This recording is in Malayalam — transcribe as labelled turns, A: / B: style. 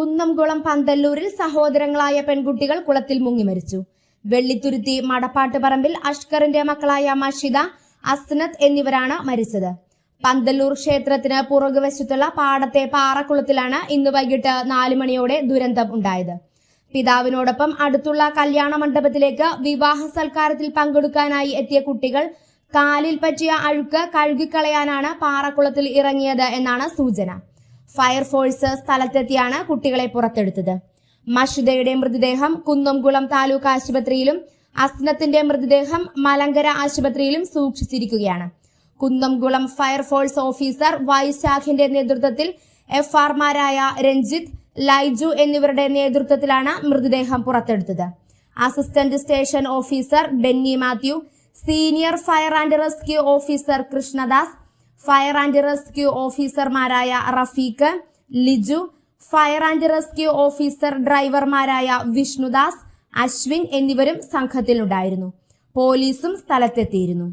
A: കുന്നംകുളം പന്തല്ലൂരിൽ സഹോദരങ്ങളായ പെൺകുട്ടികൾ കുളത്തിൽ മുങ്ങി മരിച്ചു. വെള്ളിത്തുരുത്തി മടപ്പാട്ട് പറമ്പിൽ അഷ്കറിന്റെ മക്കളായ മഷിദ അസ്നത്ത് എന്നിവരാണ് മരിച്ചത്. പന്തല്ലൂർ ക്ഷേത്രത്തിന് പുറകുവശത്തുള്ള പാടത്തെ പാറക്കുളത്തിലാണ് ഇന്ന് വൈകിട്ട് നാലു മണിയോടെ ദുരന്തം ഉണ്ടായത്. പിതാവിനോടൊപ്പം അടുത്തുള്ള കല്യാണ മണ്ഡപത്തിലേക്ക് വിവാഹ സൽക്കാരത്തിൽ പങ്കെടുക്കാനായി എത്തിയ കുട്ടികൾ കാലിൽ പറ്റിയ അഴുക്ക് കഴുകിക്കളയാനാണ് പാറക്കുളത്തിൽ ഇറങ്ങിയത് എന്നാണ് സൂചന. ഫയർഫോഴ്സ് സ്ഥലത്തെത്തിയാണ് കുട്ടികളെ പുറത്തെടുത്തത്. മഷുദയുടെ മൃതദേഹം കുന്നംകുളം താലൂക്ക് ആശുപത്രിയിലും അസ്നത്തിന്റെ മൃതദേഹം മലങ്കര ആശുപത്രിയിലും സൂക്ഷിച്ചിരിക്കുകയാണ്. കുന്നംകുളം ഫയർഫോഴ്സ് ഓഫീസർ വൈശാഖിന്റെ നേതൃത്വത്തിൽ എഫ് ആർമാരായ രഞ്ജിത്ത് ലൈജു എന്നിവരുടെ നേതൃത്വത്തിലാണ് മൃതദേഹം പുറത്തെടുത്തത്. Assistant station officer Benny Mathew senior fire and rescue officer Krishnadas fire and rescue ഓഫീസർമാരായ Rafeeq Liju. Fire and rescue officer ഡ്രൈവർമാരായ Vishnudas Ashwin എന്നിവരും സംഘത്തിലുണ്ടായിരുന്നു. പോലീസും സ്ഥലത്തെത്തിയിരുന്നു.